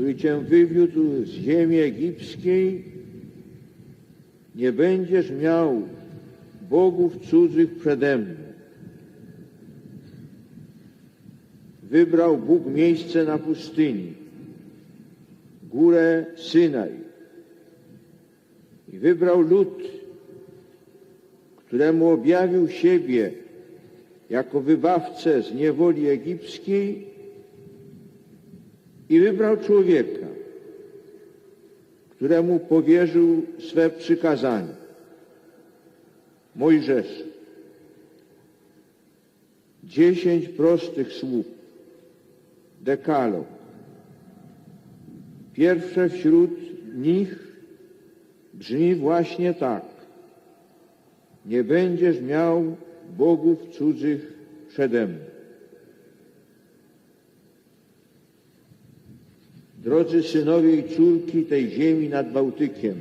który cię wywiódł z ziemi egipskiej, nie będziesz miał bogów cudzych przede mną. Wybrał Bóg miejsce na pustyni, górę Synaj. I wybrał lud, któremu objawił siebie jako wybawcę z niewoli egipskiej i wybrał człowieka, któremu powierzył swe przykazania. Mojżesz. Dziesięć prostych słów. Dekalog. Pierwsze wśród nich brzmi właśnie tak. Nie będziesz miał bogów cudzych przede mną. Drodzy synowie i córki tej ziemi nad Bałtykiem,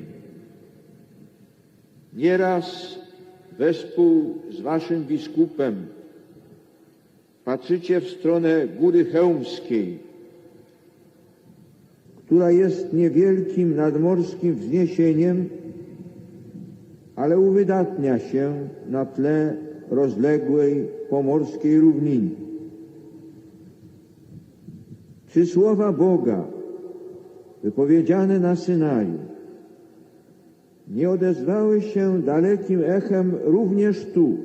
nieraz wespół z waszym biskupem patrzycie w stronę Góry Chełmskiej, która jest niewielkim nadmorskim wzniesieniem, ale uwydatnia się na tle rozległej pomorskiej równiny. Czy słowa Boga wypowiedziane na Synaju nie odezwały się dalekim echem również tu,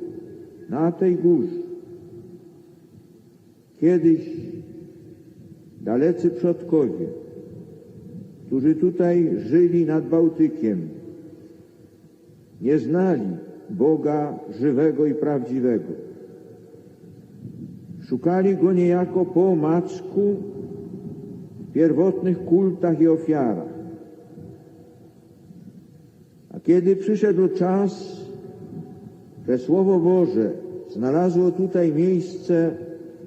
na tej górze? Kiedyś dalecy przodkowie, którzy tutaj żyli nad Bałtykiem, nie znali Boga żywego i prawdziwego. Szukali Go niejako po omacku pierwotnych kultach i ofiarach. A kiedy przyszedł czas, że Słowo Boże znalazło tutaj miejsce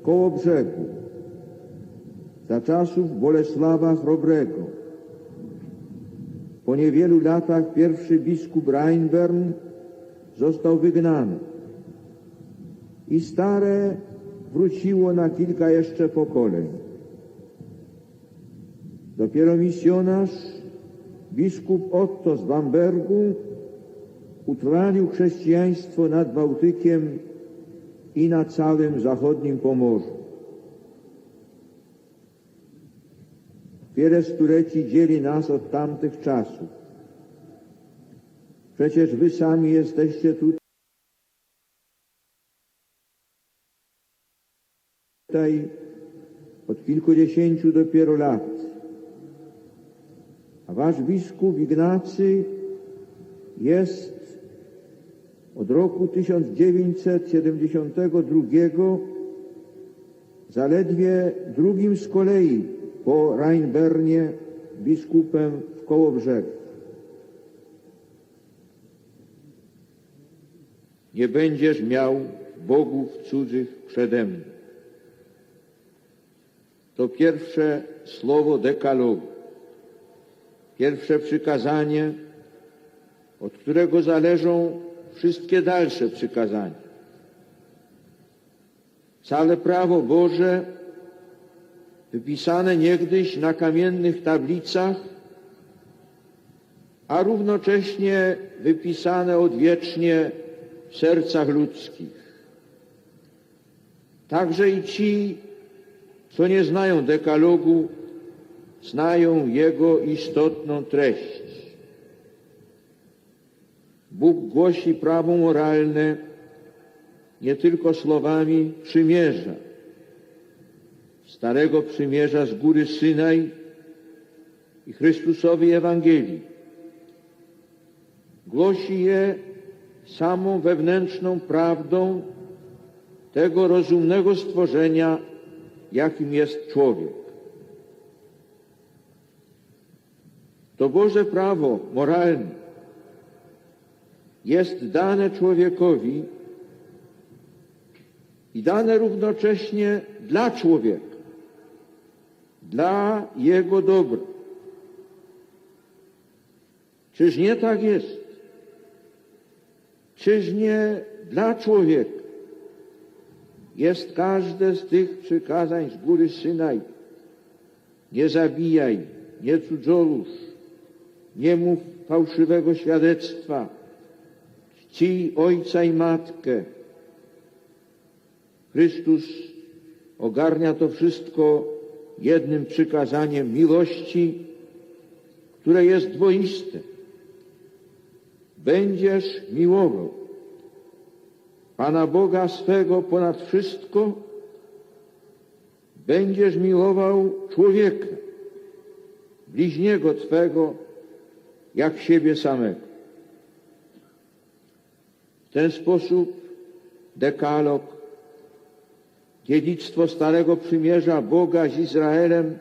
koło brzegu, za czasów Bolesława Chrobrego, po niewielu latach pierwszy biskup Reinbern został wygnany i stare wróciło na kilka jeszcze pokoleń. Dopiero misjonarz, biskup Otto z Bambergu utrwalił chrześcijaństwo nad Bałtykiem i na całym zachodnim Pomorzu. Wiele stuleci dzieli nas od tamtych czasów. Przecież wy sami jesteście tutaj od kilkudziesięciu dopiero lat. A wasz biskup Ignacy jest od roku 1972 zaledwie drugim z kolei po Rheinbernie biskupem w Kołobrzegu. Nie będziesz miał bogów cudzych przede mną. To pierwsze słowo dekalogu, pierwsze przykazanie, od którego zależą wszystkie dalsze przykazania. Całe prawo Boże wypisane niegdyś na kamiennych tablicach, a równocześnie wypisane odwiecznie w sercach ludzkich. Także i ci, co nie znają dekalogu, znają jego istotną treść. Bóg głosi prawo moralne nie tylko słowami przymierza, Starego Przymierza z góry Synaj i Chrystusowej Ewangelii. Głosi je samą wewnętrzną prawdą tego rozumnego stworzenia, jakim jest człowiek. To Boże prawo moralne jest dane człowiekowi i dane równocześnie dla człowieka, dla jego dobra. Czyż nie tak jest? Czyż nie dla człowieka jest każde z tych przykazań z góry Synaj? Nie zabijaj, nie cudzołóż, nie mów fałszywego świadectwa, czcij ojca i matkę. Chrystus ogarnia to wszystko jednym przykazaniem miłości, które jest dwoiste. Będziesz miłował Pana Boga swego ponad wszystko, będziesz miłował człowieka, bliźniego Twego, jak siebie samego. W ten sposób dekalog, dziedzictwo Starego Przymierza Boga z Izraelem,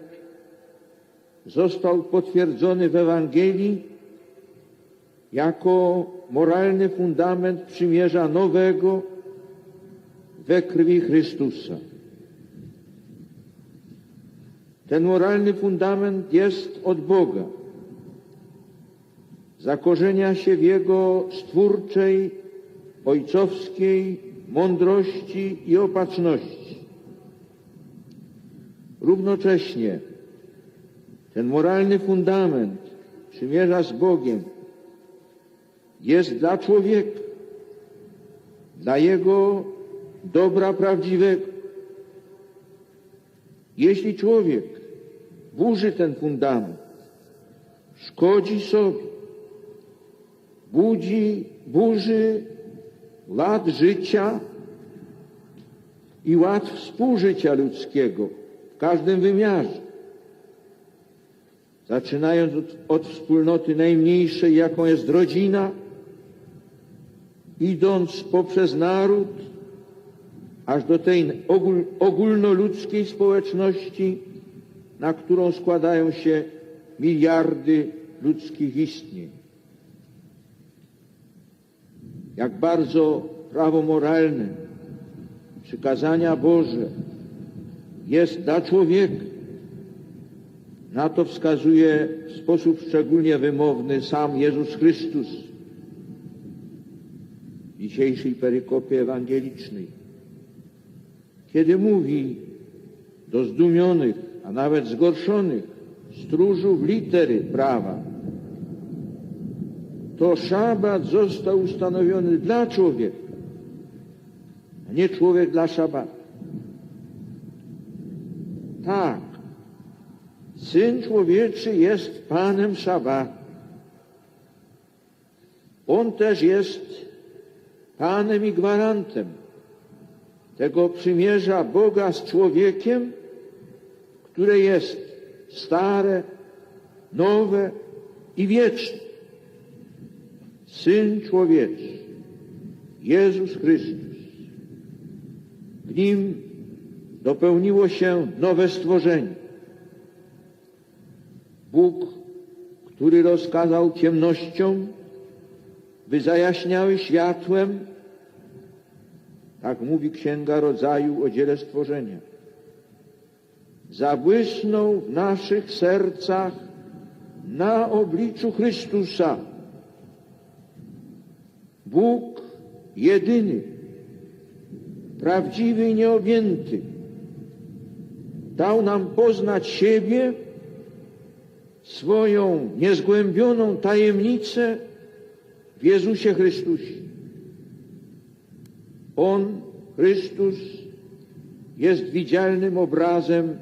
został potwierdzony w Ewangelii jako moralny fundament przymierza nowego we krwi Chrystusa. Ten moralny fundament jest od Boga. Zakorzenia się w Jego stwórczej, ojcowskiej mądrości i opatrzności. Równocześnie ten moralny fundament przymierza z Bogiem jest dla człowieka, dla jego dobra prawdziwego. Jeśli człowiek burzy ten fundament, szkodzi sobie, budzi, burzy ład życia i ład współżycia ludzkiego w każdym wymiarze. Zaczynając od, od wspólnoty najmniejszej, jaką jest rodzina, idąc poprzez naród, aż do tej ogól, ogólnoludzkiej społeczności, na którą składają się miliardy ludzkich istnień. Jak bardzo prawo moralne, przykazania Boże jest dla człowieka. Na to wskazuje w sposób szczególnie wymowny sam Jezus Chrystus w dzisiejszej perykopie ewangelicznej, kiedy mówi do zdumionych, a nawet zgorszonych stróżów litery prawa, to szabat został ustanowiony dla człowieka, a nie człowiek dla szabatu. Tak, Syn Człowieczy jest Panem szabatu. On też jest Panem i gwarantem tego przymierza Boga z człowiekiem, które jest stare, nowe i wieczne. Syn Człowieczy, Jezus Chrystus. W Nim dopełniło się nowe stworzenie. Bóg, który rozkazał ciemnościom, by zajaśniały światłem, tak mówi Księga Rodzaju o dziele stworzenia. Zabłysnął w naszych sercach na obliczu Chrystusa. Bóg jedyny, prawdziwy i nieobjęty, dał nam poznać siebie, swoją niezgłębioną tajemnicę w Jezusie Chrystusie. On, Chrystus, jest widzialnym obrazem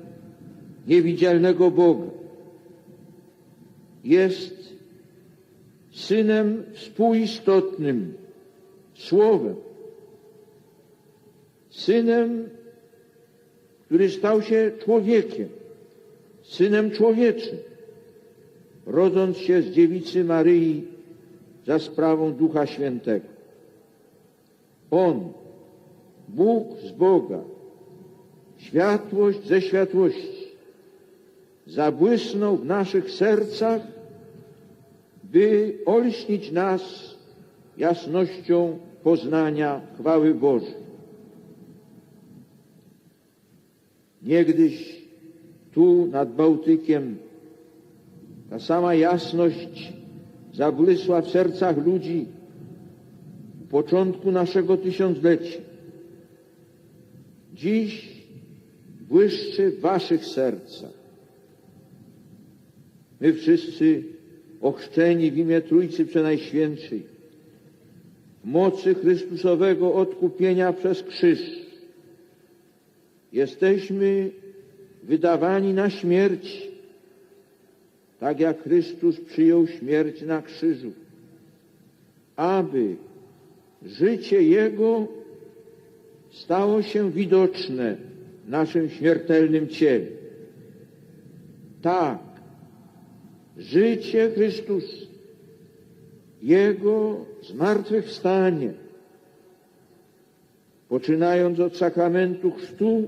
niewidzialnego Boga. Jest synem współistotnym, słowem. Synem, który stał się człowiekiem, synem człowieczym, rodząc się z dziewicy Maryi za sprawą Ducha Świętego. On, Bóg z Boga, światłość ze światłości, zabłysnął w naszych sercach, by olśnić nas jasnością poznania chwały Bożej. Niegdyś tu nad Bałtykiem ta sama jasność zabłysła w sercach ludzi w początku naszego tysiąclecia. Dziś błyszczy w waszych sercach. My wszyscy ochrzczeni w imię Trójcy Przenajświętszej, mocy Chrystusowego odkupienia przez krzyż, jesteśmy wydawani na śmierć, tak jak Chrystus przyjął śmierć na krzyżu, aby życie Jego stało się widoczne w naszym śmiertelnym ciele. Tak, życie Chrystusa, Jego zmartwychwstanie, poczynając od sakramentu chrztu,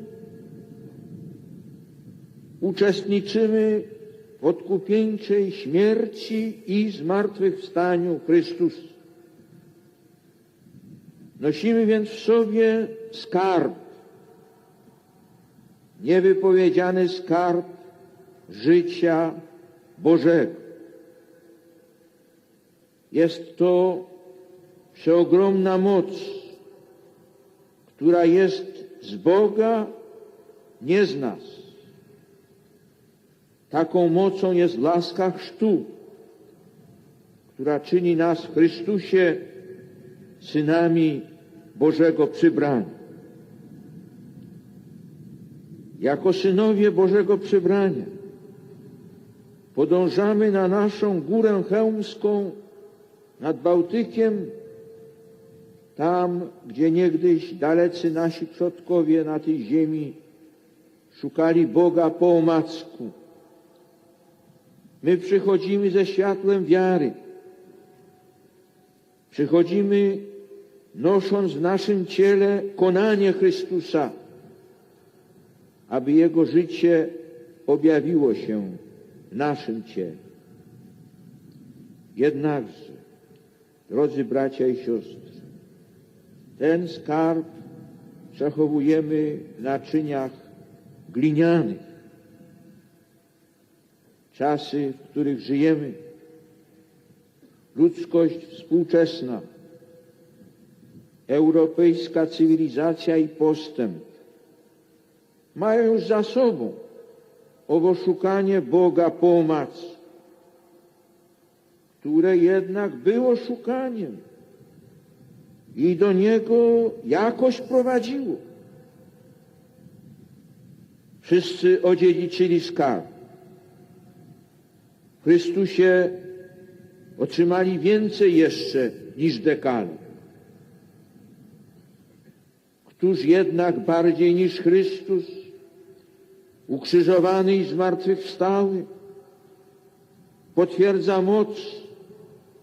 uczestniczymy w odkupieńczej śmierci i zmartwychwstaniu Chrystusa. Nosimy więc w sobie skarb, niewypowiedziany skarb życia Bożego. Jest to przeogromna moc, która jest z Boga, nie z nas. Taką mocą jest łaska chrztu, która czyni nas w Chrystusie synami Bożego przybrania. Jako synowie Bożego przybrania podążamy na naszą górę chełmską nad Bałtykiem, tam, gdzie niegdyś dalecy nasi przodkowie na tej ziemi szukali Boga po omacku. My przychodzimy ze światłem wiary. Przychodzimy nosząc w naszym ciele konanie Chrystusa, aby Jego życie objawiło się naszym ciele. Jednakże, drodzy bracia i siostry, ten skarb przechowujemy w naczyniach glinianych. Czasy, w których żyjemy, ludzkość współczesna, europejska cywilizacja i postęp mają już za sobą owo szukanie Boga po omacku, które jednak było szukaniem i do Niego jakoś prowadziło. Wszyscy odziedziczyli skarb. W Chrystusie otrzymali więcej jeszcze niż dekalog. Któż jednak bardziej niż Chrystus, ukrzyżowany i zmartwychwstały, potwierdza moc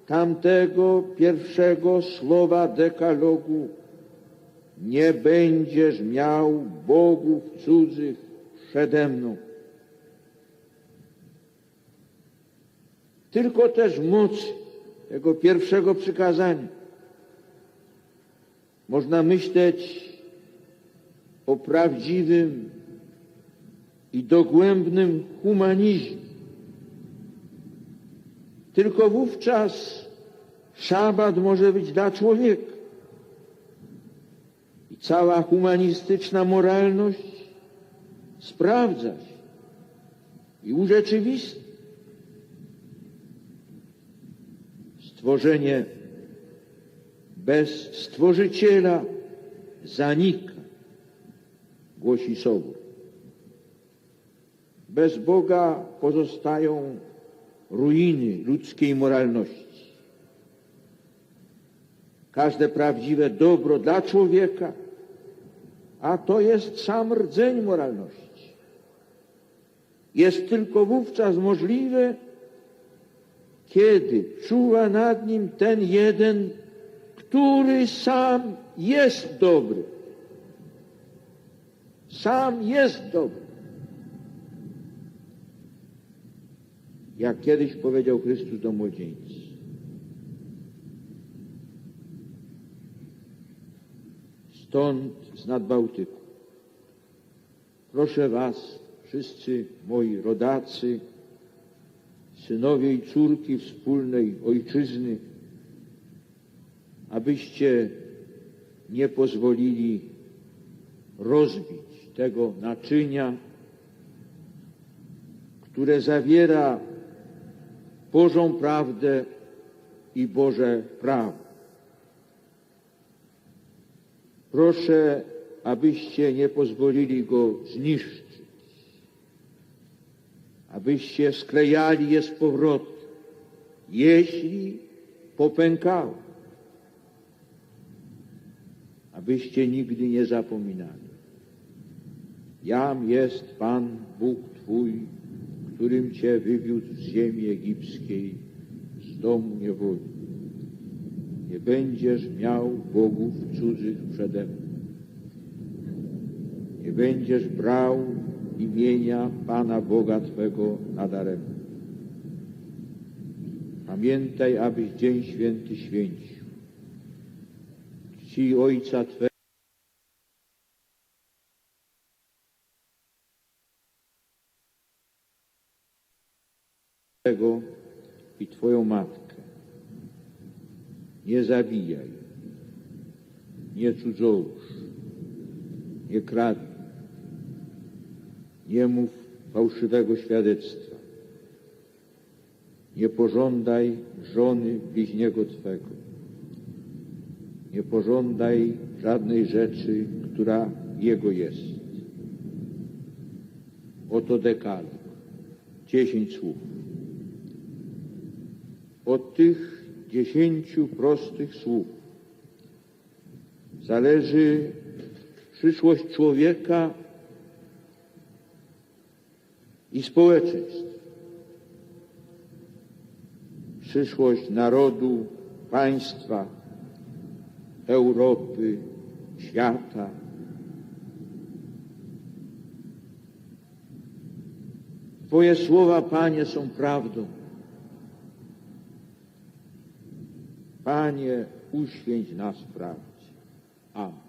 tamtego pierwszego słowa dekalogu. Nie będziesz miał bogów cudzych przede mną. Tylko też moc tego pierwszego przykazania. Można myśleć o prawdziwym i dogłębnym humanizmie. Tylko wówczas szabat może być dla człowieka. I cała humanistyczna moralność sprawdzać i urzeczywistnić. Stworzenie bez Stworzyciela zanika, głosi Sobór. Bez Boga pozostają ruiny ludzkiej moralności. Każde prawdziwe dobro dla człowieka, a to jest sam rdzeń moralności, jest tylko wówczas możliwe, kiedy czuwa nad nim ten jeden, który sam jest dobry. Sam jest dobry. Jak kiedyś powiedział Chrystus do młodzieńcy. Stąd z nadbałtyku. Proszę Was, wszyscy moi rodacy, synowie i córki wspólnej ojczyzny, abyście nie pozwolili rozbić tego naczynia, które zawiera Bożą prawdę i Boże prawo. Proszę, abyście nie pozwolili go zniszczyć, abyście sklejali je z powrotem, jeśli popękało, abyście nigdy nie zapominali. Jam jest Pan Bóg Twój, którym Cię wywiódł z ziemi egipskiej, z domu niewoli. Nie będziesz miał bogów cudzych przede mną. Nie będziesz brał imienia Pana Boga Twego nadaremno. Pamiętaj, abyś Dzień Święty święcił. Czci Ojca Twego. Twego i Twoją matkę. Nie zabijaj, nie cudzołóż, nie kradnij, nie mów fałszywego świadectwa, nie pożądaj żony bliźniego Twego, nie pożądaj żadnej rzeczy, która Jego jest. Oto dekalog, dziesięć słów. Od tych dziesięciu prostych słów zależy przyszłość człowieka i społeczeństw, przyszłość narodu, państwa, Europy, świata. Twoje słowa, Panie, są prawdą. Panie, uświęć nas prawdzie. Amen.